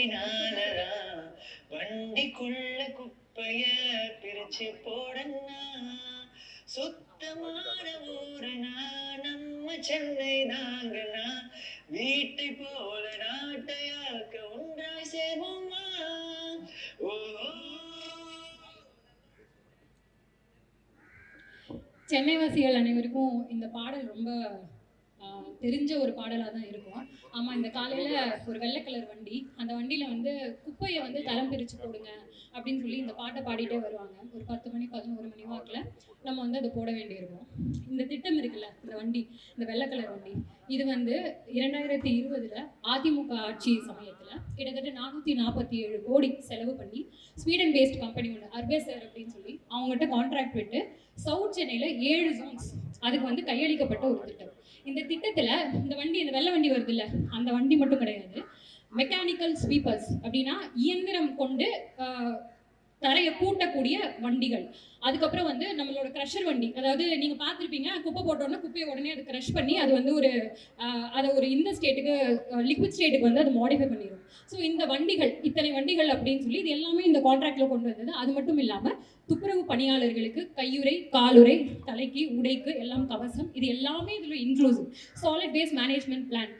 வண்டினாலதான் வண்டிக்குள்ள குப்பைய பிரிச்சு போடனா சுத்தமான ஊருனா நம்ம சென்னை நாங்கனா வீட்டை போல நாட்டையாக்க ஒன்றாய் சேர்வோமா? ஓ. சென்னைவாசிகள் அனைவருக்கும் இந்த பாடல் ரொம்ப தெரிஞ்ச ஒரு பாடலாக தான் இருக்கும். ஆமாம் இந்த காலையில் ஒரு வெள்ளை கலர் வண்டி அந்த வண்டியில் வந்து குப்பையை வந்து தரம் பிரித்து போடுங்க அப்படின்னு சொல்லி இந்த பாட்டை பாடிட்டே வருவாங்க. ஒரு பத்து மணி பதினோரு மணி வாக்கில் நம்ம வந்து அதை போட வேண்டியிருக்கும். இந்த திட்டம் இருக்குல்ல இந்த வண்டி இந்த வெள்ளை கலர் வண்டி இது வந்து இரண்டாயிரத்தி இருபதில் அதிமுக ஆட்சி சமயத்தில் கிட்டத்தட்ட நானூற்றி நாற்பத்தி ஏழு கோடி செலவு பண்ணி ஸ்வீடன் பேஸ்ட் கம்பெனி ஒன்று அர்பேசர் அப்படின்னு சொல்லி அவங்ககிட்ட கான்ட்ராக்ட் விட்டு சவுத் சென்னையில் ஏழு ஜோன்ஸ் அதுக்கு வந்து கையளிக்கப்பட்ட ஒரு திட்டம். இந்த திட்டத்தில் இந்த வண்டி இந்த வெள்ளை வண்டி வருது இல்லை அந்த வண்டி மட்டும் கிடையாது. மெக்கானிக்கல் ஸ்வீப்பர்ஸ் அப்படின்னா இயந்திரம் கொண்டு தரையை கூட்டக்கூடிய வண்டிகள். அதுக்கப்புறம் வந்து நம்மளோட க்ரஷர் வண்டி. அதாவது நீங்கள் பார்த்துருப்பீங்க குப்பை போட்டோன்னா குப்பையை உடனே அது க்ரஷ் பண்ணி அது வந்து ஒரு அதை ஒரு இந்த ஸ்டேட்டுக்கு லிக்விட் ஸ்டேட்டுக்கு வந்து அது மாடிஃபை பண்ணிடும் ஸோ இந்த வண்டிகள் இத்தனை வண்டிகள் அப்படின்னு சொல்லி இது எல்லாமே இந்த கான்ட்ராக்டில் கொண்டு வந்தது. அது மட்டும் இல்லாமல் துப்புரவு பணியாளர்களுக்கு கையுறை காலுறை தலைக்கு உடைக்கு எல்லாம் கவசம் இது எல்லாமே இதில் inclusive solid waste management plan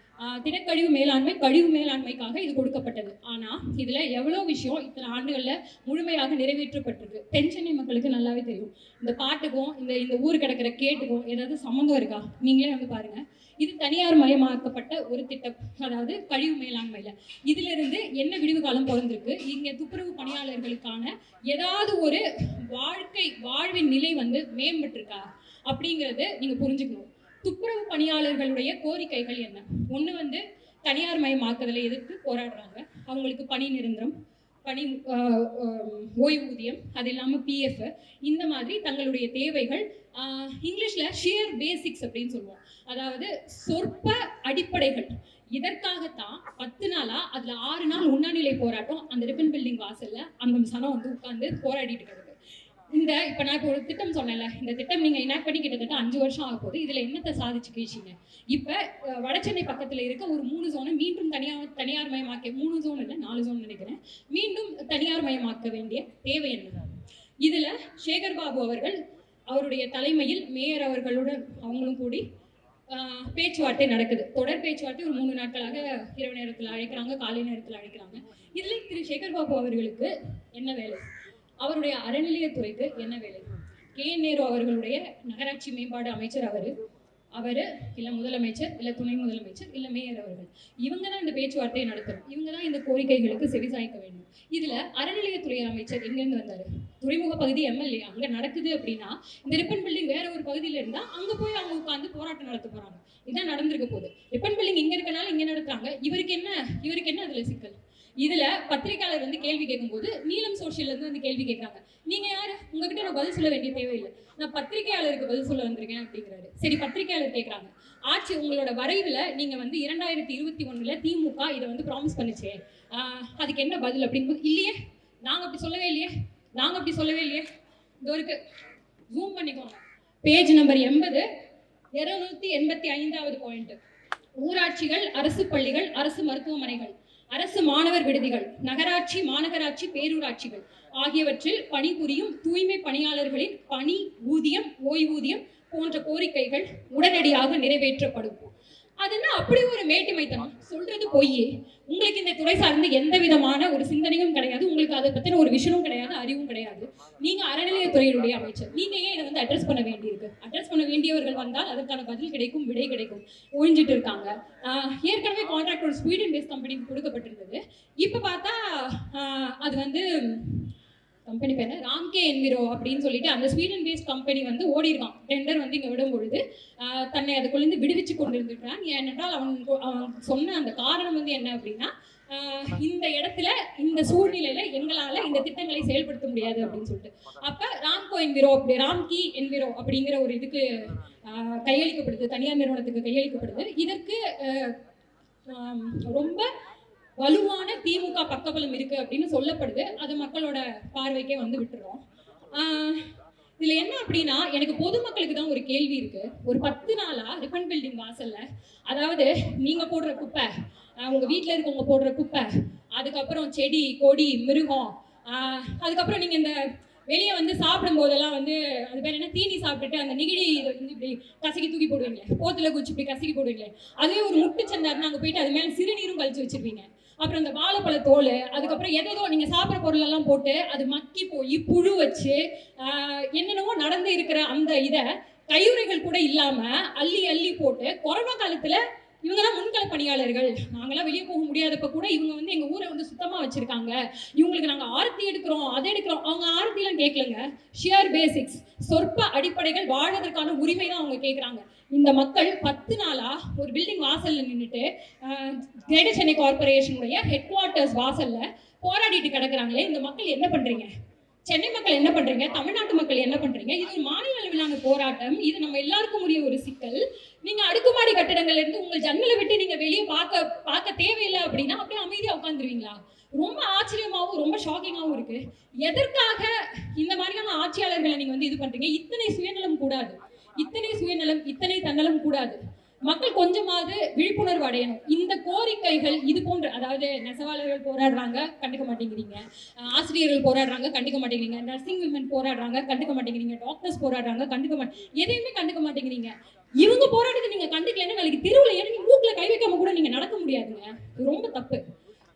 திடக்கழிவு மேலாண்மை கழிவு மேலாண்மைக்காக இது கொடுக்கப்பட்டது. ஆனால் இதில் எவ்வளோ விஷயம் இத்தனை ஆண்டுகளில் முழுமையாக நிறைவேற்றப்பட்டிருக்கு. பென்ஷனை மக்களுக்கு நல்லாவே தெரியும். இந்த பாட்டுக்கும் இந்த இந்த ஊர் கிடக்கிற கேட்டுக்கும் ஏதாவது சம்மந்தம் இருக்கா? நீங்களே வந்து பாருங்க. இது தனியார் மயமாக்கப்பட்ட ஒரு திட்டம் அதாவது கழிவு மேலாண்மையில். இதிலிருந்து என்ன விடிவு காலம் பிறந்திருக்கு? இங்க துப்புரவு பணியாளர்களுக்கான ஏதாவது ஒரு வாழ்க்கை வாழ்வின் நிலை வந்து மேம்பட்டிருக்கா? அப்படிங்கிறது நீங்க புரிஞ்சுக்கணும். துப்புரவு பணியாளர்களுடைய கோரிக்கைகள் என்ன? ஒண்ணு வந்து தனியார் மயமாக்குதலை எதிர்த்து போராடுறாங்க. அவங்களுக்கு பணி நிரந்தரம். பணி ஓய்வூதியம் அது இல்லாமல் பிஎஃப் இந்த மாதிரி தங்களுடைய தேவைகள் இங்கிலீஷில் ஷேர் ஷியர் பேசிக்ஸ் அப்படின்னு சொல்லுவோம். அதாவது சொற்ப அடிப்படைகள். இதற்காகத்தான் பத்து நாளாக அதில் ஆறு நாள் உண்ணாநிலை போராட்டம் அந்த ரிப்பன் பில்டிங் வாசல்ல அந்த சனம் வந்து உட்காந்து போராடிட்டு கிடக்கு. இந்த இப்ப நான் இப்போ ஒரு திட்டம் சொன்னேன்ல இந்த திட்டம் நீங்க இனாக்ட் பண்ணி கிட்டத்தட்ட அஞ்சு வருஷம் ஆக போகுது. இதுல என்னத்தை சாதிச்சு கீழ்ச்சிங்க? இப்ப வடச்சென்னை பக்கத்தில் பக்கத்துல இருக்க ஒரு மூணு ஜோனை மீண்டும் தனியார் தனியார் மயமாக்க மூணு ஜோன் இல்லை நாலு ஜோன் நினைக்கிறேன். மீண்டும் தனியார் மயமாக்க வேண்டிய தேவை என்ன இதுல சேகர் பாபு அவர்கள் அவருடைய தலைமையில் மேயர் அவர்களுடன் அவங்களும் கூடி ஆஹ், பேச்சுவார்த்தை நடக்குது. தொடர் பேச்சுவார்த்தை ஒரு மூணு நாட்களாக இரவு நேரத்தில் அழைக்கிறாங்க காலை நேரத்தில் அழைக்கிறாங்க. இதில் திரு சேகர் பாபு அவர்களுக்கு என்ன வேலை? அவருடைய அறநிலையத்துறைக்கு என்ன வேலை? கே. என். நேரு அவர்களுடைய நகராட்சி மேம்பாடு அமைச்சர் அவர். அவர் இல்லை முதலமைச்சர் இல்லை துணை முதலமைச்சர் இல்லை மேயர் அவர்கள். இவங்க தான் இந்த பேச்சுவார்த்தையை நடத்தணும். இவங்க தான் இந்த கோரிக்கைகளுக்கு செவிசாய்க்க வேண்டும். இதுல அறநிலையத்துறை அமைச்சர் எங்கேருந்து வந்தார்? துறைமுக பகுதி எம்எல்ஏ. அங்கே நடக்குது அப்படின்னா இந்த ரிப்பன் பில்டிங் வேற ஒரு பகுதியில இருந்தால் அங்க போய் அவங்க உட்காந்து போராட்டம் நடத்த போறாங்க. இதான் நடந்திருக்க போகுது. ரிப்பன் பில்டிங் இங்கே இருக்கனால இங்கே நடத்துறாங்க. இவருக்கு என்ன இவருக்கு என்ன அதில் சிக்கல்? இதுல பத்திரிக்கையாளர் வந்து கேள்வி கேட்கும்போது நீலம் சோஷியல்ல இருந்து வந்து கேள்வி கேட்கறாங்க. நீங்க யாரு? உங்ககிட்ட நான் பதில் சொல்ல வேண்டிய தேவையில்லை. நான் பத்திரிகையாளருக்கு பதில் சொல்ல வந்திருக்கேன் அப்படிங்கிறாரு. சரி பத்திரிகையாளர் கேட்கறாங்க. ஆட்சி உங்களோட வரைவுல நீங்க வந்து இரண்டாயிரத்தி இருபத்தி ஒண்ணுல திமுக இதை வந்து ப்ராமிஸ் பண்ணுச்சே. ஆஹ் அதுக்கு என்ன பதில் அப்படிங்கும்போது இல்லையே நாங்க அப்படி சொல்லவே இல்லையே. நாங்க அப்படி சொல்லவே இல்லையே. இது ஒரு ஜூம் பண்ணிக்கோங்க. பேஜ் நம்பர் எண்பது இருநூத்தி எண்பத்தி ஐந்தாவது பாயிண்ட் ஊராட்சிகள் அரசு பள்ளிகள் அரசு மருத்துவமனைகள். அரசு மாணவர் விடுதிகள் நகராட்சி மாநகராட்சி பேரூராட்சிகள் ஆகியவற்றில் பணிபுரியும் தூய்மை பணியாளர்களின் பணி ஊதியம் ஓய்வூதியம் போன்ற கோரிக்கைகள் உடனடியாக நிறைவேற்றப்படும். அது என்ன அப்படி ஒரு மேட்டிமைத்தனம். சொல்றது பொய் உங்களுக்கு இந்த துறை சார்ந்து எந்த விதமான ஒரு சிந்தனையும் கிடையாது. உங்களுக்கு அதை பத்தின ஒரு விஷயமும் கிடையாது அறிவும் கிடையாது. நீங்க அறநிலையத்துறையினுடைய அமைச்சர். நீங்க ஏன் இதை வந்து அட்ரஸ் பண்ண வேண்டியிருக்கு? அட்ரஸ் பண்ண வேண்டியவர்கள் வந்தால் அதற்கான பதில் கிடைக்கும் விடை கிடைக்கும். ஒழிஞ்சிட்டு இருக்காங்க. ஏற்கனவே கான்ட்ராக்ட் ஒரு ஸ்வீடன் பேஸ் கம்பெனிக்கு கொடுக்கப்பட்டிருந்தது. இப்போ பார்த்தா அது வந்து கம்பெனி பேர் ராம்கே என்விரோ அப்படின்னு சொல்லிட்டு அந்த ஸ்வீடன் பேஸ்ட் கம்பெனி வந்து ஓடிடுவான் டெண்டர் வந்து இங்கே விடும் பொழுது தன்னை அதுக்குள்ளேருந்து விடுவிச்சு கொண்டிருந்திருக்கிறான் ஏனென்றால் அவன் அவன் சொன்ன அந்த காரணம் வந்து என்ன அப்படின்னா இந்த இடத்துல இந்த சூழ்நிலையில எங்களால இந்த திட்டங்களை செயல்படுத்த முடியாது அப்படின்னு சொல்லிட்டு. அப்ப ராம்கோ என்விரோ அப்படி ராம்கி என்விரோ அப்படிங்கிற ஒரு இதுக்கு கையளிக்கப்படுது தனியார் நிறுவனத்துக்கு கையளிக்கப்படுது. இதற்கு ரொம்ப வலுவான திமுக பக்கபலம் இருக்கு அப்படின்னு சொல்லப்படுது. அது மக்களோட பார்வைக்கே வந்து விட்டுறோம் இதுல என்ன அப்படின்னா எனக்கு பொதுமக்களுக்கு தான் ஒரு கேள்வி இருக்கு. ஒரு பத்து நாளா ரிப்பன் பில்டிங் வாசல்ல அதாவது நீங்க போடுற குப்பை உங்க வீட்டுல இருக்கவங்க போடுற குப்பை அதுக்கப்புறம் செடி கொடி மிருகம் அதுக்கப்புறம் நீங்க இந்த வெளியே வந்து சாப்பிடும் போதெல்லாம் வந்து அது பேர் என்ன? தீனி சாப்பிட்டுட்டு அந்த நெகிழி இதை வந்து இப்படி கசக்கி தூக்கி போடுவீங்க போத்துல குச்சி இப்படி கசக்கி போடுவீங்க அதுவே ஒரு முட்டு சந்தாருன்னு அங்கே போயிட்டு அது மேலே சிறுநீரும் கழிச்சு வச்சிருப்பீங்க அப்புறம் இந்த வாழைப்பழ தோல் அதுக்கப்புறம் எதோ நீங்க சாப்பிட்ற பொருள் எல்லாம் போட்டு அது மக்கி போய் புழு வச்சு என்னென்னவோ நடந்து இருக்கிற அந்த இதை கையுறைகள் கூட இல்லாம அள்ளி அள்ளி போட்டு கொரோனா காலத்துல இவங்கெல்லாம் முன்கள பணியாளர்கள். நாங்கெல்லாம் வெளியே போக முடியாதப்ப கூட இவங்க வந்து எங்க ஊரை வந்து சுத்தமா வச்சிருக்காங்க. இவங்களுக்கு நாங்க ஆரத்தி எடுக்கிறோம் அதை எடுக்கிறோம். அவங்க ஆரத்திலாம் கேட்கலங்க ஷியர் பேசிக்ஸ் சொற்ப அடிப்படைகள் வாழ்வதற்கான உரிமை தான் அவங்க கேட்குறாங்க இந்த மக்கள் பத்து நாளா ஒரு பில்டிங் வாசல்ல நின்றுட்டு கிரேட்டர் சென்னை கார்பரேஷனுடைய ஹெட் குவார்ட்டர்ஸ் வாசல்ல போராடிட்டு கிடக்குறாங்களே இந்த மக்கள் என்ன பண்றீங்க? சென்னை மக்கள் என்ன பண்றீங்க? தமிழ்நாட்டு மக்கள் என்ன பண்றீங்க? இது ஒரு மாநில அளவிலான போராட்டம். இது நம்ம எல்லாருக்கும் உரிய ஒரு சிக்கல். நீங்க அடுக்குமாடி கட்டடங்கள்ல இருந்து உங்கள் ஜன்னலை விட்டு நீங்க வெளியே பார்க்க பார்க்க தேவையில்லை அப்படின்னா அப்படியே அமைதியா உட்காந்துருவீங்களா ரொம்ப ஆச்சரியமாவும் ரொம்ப ஷாக்கிங்காகவும் இருக்கு. எதற்காக இந்த மாதிரியான ஆட்சியாளர்களை நீங்க வந்து இது பண்றீங்க? இத்தனை சுயநலம் கூடாது. இத்தனை சுயநலம் இத்தனை தன்னலம் கூடாது. மக்கள் கொஞ்சமாவது விழிப்புணர்வு அடையணும். இந்த கோரிக்கைகள் இது போன்ற அதாவது நெசவாளர்கள் போராடுறாங்க கண்டுக்க மாட்டேங்கிறீங்க. ஆசிரியர்கள் போராடுறாங்க கண்டுக்க மாட்டேங்கிறீங்க. நர்சிங் விமன் போராடுறாங்க கண்டுக்க மாட்டேங்கிறீங்க. டாக்டர்ஸ் போராடுறாங்க கண்டுக்க மாட்டே எதையுமே கண்டுக்க மாட்டேங்கிறீங்க. இவங்க போராட்டத்தை நீங்க கண்டுக்கலன்னா நாளைக்கு தெருவில் ஏன்னா மூக்கில் கை வைக்காம கூட நீங்க நடக்க முடியாதுங்க. இது ரொம்ப தப்பு.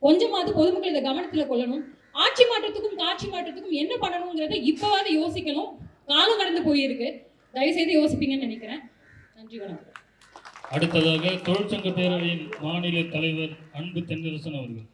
கொஞ்சமாவது பொதுமக்கள் இதை கவனத்தில் கொள்ளணும். ஆட்சி மாற்றத்துக்கும் காட்சி மாற்றத்துக்கும் என்ன பண்ணணுங்கிறத இப்பவாவது யோசிக்கணும். காலம் கடந்து போயிருக்கு. தயவு செய்து யோசிப்பீங்கன்னு நினைக்கிறேன். நன்றி வணக்கம். அடுத்ததாக தொழிற்சங்க பேரவையின் மாநில தலைவர் அன்பு தென்னரசன் அவர்கள்.